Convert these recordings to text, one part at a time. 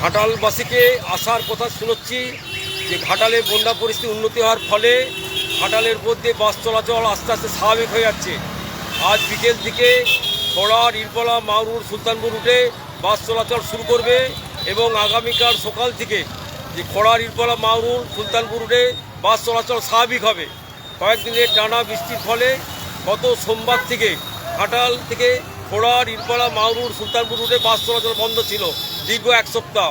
ঘাটালবাসীকে আসার কথা শুনছি যে ঘাটালে বন্যা পরিস্থিতি উন্নতি হওয়ার ফলে ঘাটালের মধ্যে বাস চলাচল আস্তে আস্তে স্বাভাবিক হয়ে যাচ্ছে। আজ বিকেল থেকে খড়ার ইরপলা মাউরুর, সুলতানপুর রুটে বাস চলাচল শুরু করবে এবং আগামীকাল সকাল থেকে যে খড়ার ইরপলা মাউরুর, সুলতানপুর রুটে বাস চলাচল স্বাভাবিক হবে। কয়েকদিনের টানা বৃষ্টির ফলে গত সোমবার থেকে ঘাটাল থেকে খোড়ার ইরপাড়া মাউরুর সুলতানপুর রুটে বাস চলাচল বন্ধ ছিল। দীর্ঘ এক সপ্তাহ।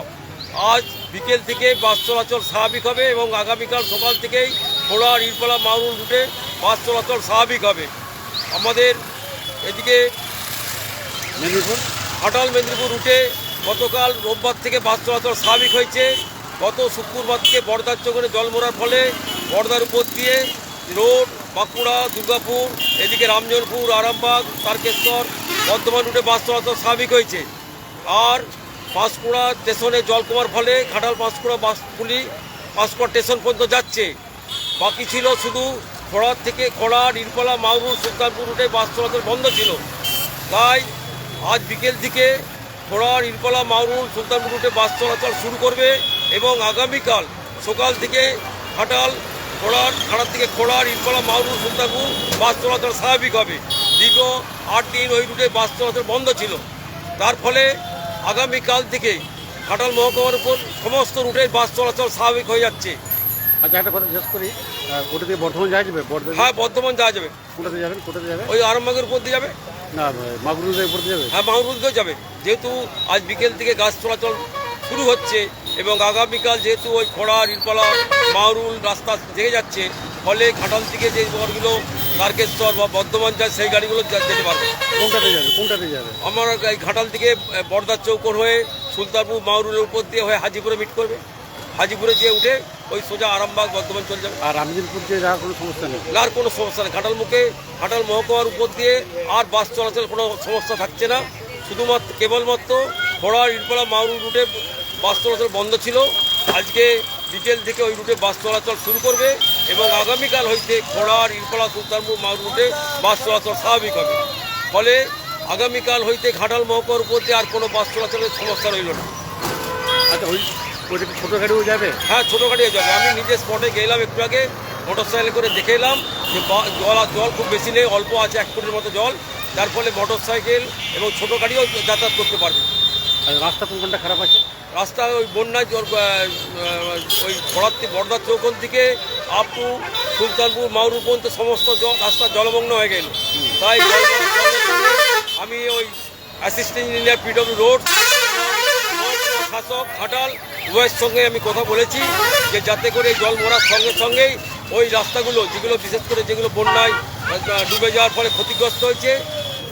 আজ বিকেল থেকে বাস চলাচল স্বাভাবিক হবে এবং আগামীকাল সকাল থেকেই খোড়ার ইরপাড়া মাউরুর রুটে বাস চলাচল স্বাভাবিক হবে। আমাদের এদিকে মেদিনীপুর? ঘাটাল মেদিনীপুর রুটে গতকাল রোববার থেকে বাস চলাচল স্বাভাবিক হয়েছে। গত শুক্রবার থেকে বর্দার চোখে জল মরার ফলে বর্দার উপর দিয়ে রোড বাঁকুড়া দুর্গাপুর এদিকে রামজনপুর আরামবাগ তারকেশ্বর বর্ধমান রুটে বাস চলাচল স্বাভাবিক হয়েছে। আর পাঁশকুড়া স্টেশনে জল কমার ফলে ঘাটাল পাঁশকুড়া বাসগুলি পাঁশকুড়া স্টেশন পর্যন্ত যাচ্ছে। বাকি ছিল শুধু খড়ার থেকে খড়া নিরকলা মাউরুর সুলতানপুর রুটে বাস চলাচল বন্ধ ছিল। তাই আজ বিকেল থেকে খোড়ার ইরকলা মাউরুল সুলতানপুর রুটে বাস চলাচল শুরু করবে এবং আগামীকাল সকাল থেকে ঘাটাল খোড়ার ঘাটার থেকে খোড়ার ইরকলা মাউরুল সুলতানপুর বাস চলাচল স্বাভাবিক হবে। দীর্ঘ আট দিন ওই রুটে বাস চলাচল বন্ধ ছিল। তার ফলে আগামীকাল থেকে ঘাটাল মহকুমার উপর সমস্ত রুটের বাস চলাচল স্বাভাবিক হয়ে যাচ্ছে। আচ্ছা একটা কথা জিজ্ঞেস করি? আহ, ওটা দিয়ে বর্ধমান যাওয়া যাবে? হ্যাঁ বর্ধমান যাওয়া যাবে। কোটাতে যাবেন? কোটাতে যাবে ওই আরামবাগের উপর দিয়ে যাবে। না উপর দিয়ে যাবে? হ্যাঁ যাবে। যেহেতু আজ বিকেল থেকে গাছ চলাচল শুরু হচ্ছে এবং আগামীকাল যেহেতু ওই খোড়া রিলপালা মাহরুল রাস্তা জেগে যাচ্ছে ফলে ঘাটাল থেকে যে ঘরগুলো তারকেশ্বর বা বর্ধমান যায় সেই গাড়িগুলো যেতে পারবে। কোনটাতে যাবে? কোনটাতে যাবে? আমার এই ঘাটাল থেকে বর্দার চৌকর হয়ে সুলতানপুর মাহরুলের উপর দিয়ে হয়ে হাজিপুরে মিট করবে। হাজিপুরে যেয়ে উঠে ওই সোজা আরামবাগ বর্ধমান চলে যাবে। আর রামদিনপুর দিয়ে যাওয়ার কোনো সমস্যা নেই? আর কোনো সমস্যা নেই। ঘাটাল মুখে ঘাটাল মহকুমার উপর দিয়ে আর বাস চলাচল কোনো সমস্যা থাকছে না। শুধুমাত্র কেবলমাত্র খোড়া ইটপাড়া মাউরুল রুটে বাস চলাচল বন্ধ ছিল। আজকে বিকেল থেকে ওই রুটে বাস চলাচল শুরু করবে। এবং আগামীকাল হইতে খোড়ার ইরপাড়া সুলতানপুর মাউরুল রুটে বাস চলাচল স্বাভাবিক হবে। ফলে আগামীকাল হইতে ঘাটাল মহকুমার উপর দিয়ে আর কোনো বাস চলাচলের সমস্যা রইল না। আচ্ছা ওই ছোটো গাড়িও যাবে? হ্যাঁ ছোটো গাড়ি যাবে। আমি নিজে স্পটে গেলাম একটু আগে মোটর সাইকেল করে দেখে এলাম যে জল আর জল খুব বেশি নেই অল্প আছে এক ফুটের মতো জল। যার ফলে মোটর সাইকেল এবং ছোটো গাড়িও যাতায়াত করতে পারবে। রাস্তা কোন কোনটা খারাপ আছে? রাস্তা ওই বন্যায় ওই বর্দার চৌকন থেকে আপ টু সুলতানপুর মাউরু পর্যন্ত সমস্ত রাস্তা জলমগ্ন হয়ে গেল। তাই আমি ওই অ্যাসিস্ট্যান্ট ইঞ্জিনিয়ার পিডব্লিউ রোড শাসক ঘাটাল, উভয়ের সঙ্গে আমি কথা বলেছি যে যাতে করে জল মরার সঙ্গে সঙ্গেই ওই রাস্তাগুলো, যেগুলো বিশেষ করে যেগুলো বন্যায় ডুবে যাওয়ার ফলে ক্ষতিগ্রস্ত হয়েছে,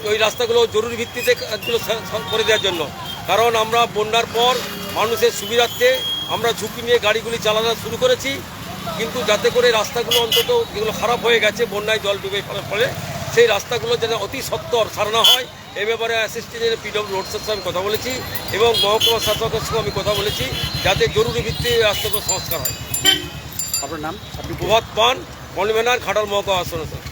ওই রাস্তাগুলো জরুরি ভিত্তিতে সা- করে দেওয়ার জন্য। কারণ আমরা বন্যার পর মানুষের সুবিধার্থে আমরা ঝুঁকি নিয়ে গাড়িগুলি চালানো শুরু করেছি। কিন্তু যাতে করে রাস্তাগুলো অন্তত যেগুলো খারাপ হয়ে গেছে বন্যায় জল ডুবে ফলে সেই রাস্তাগুলো যেন অতি সত্তর সারানো হয় এ ব্যাপারে অ্যাসিস্ট্যান্ট পিডব্লিউ রোডসের সাথে আমি কথা বলেছি এবং মহকুমা শাসকের সঙ্গে আমি কথা বলেছি যাতে জরুরি ভিত্তিতে রাস্তাগুলো সংস্কার হয়। আপনার নাম? আপনি প্রভাত পান মনিমেনার খাটাল মহকুমা আসন স্যার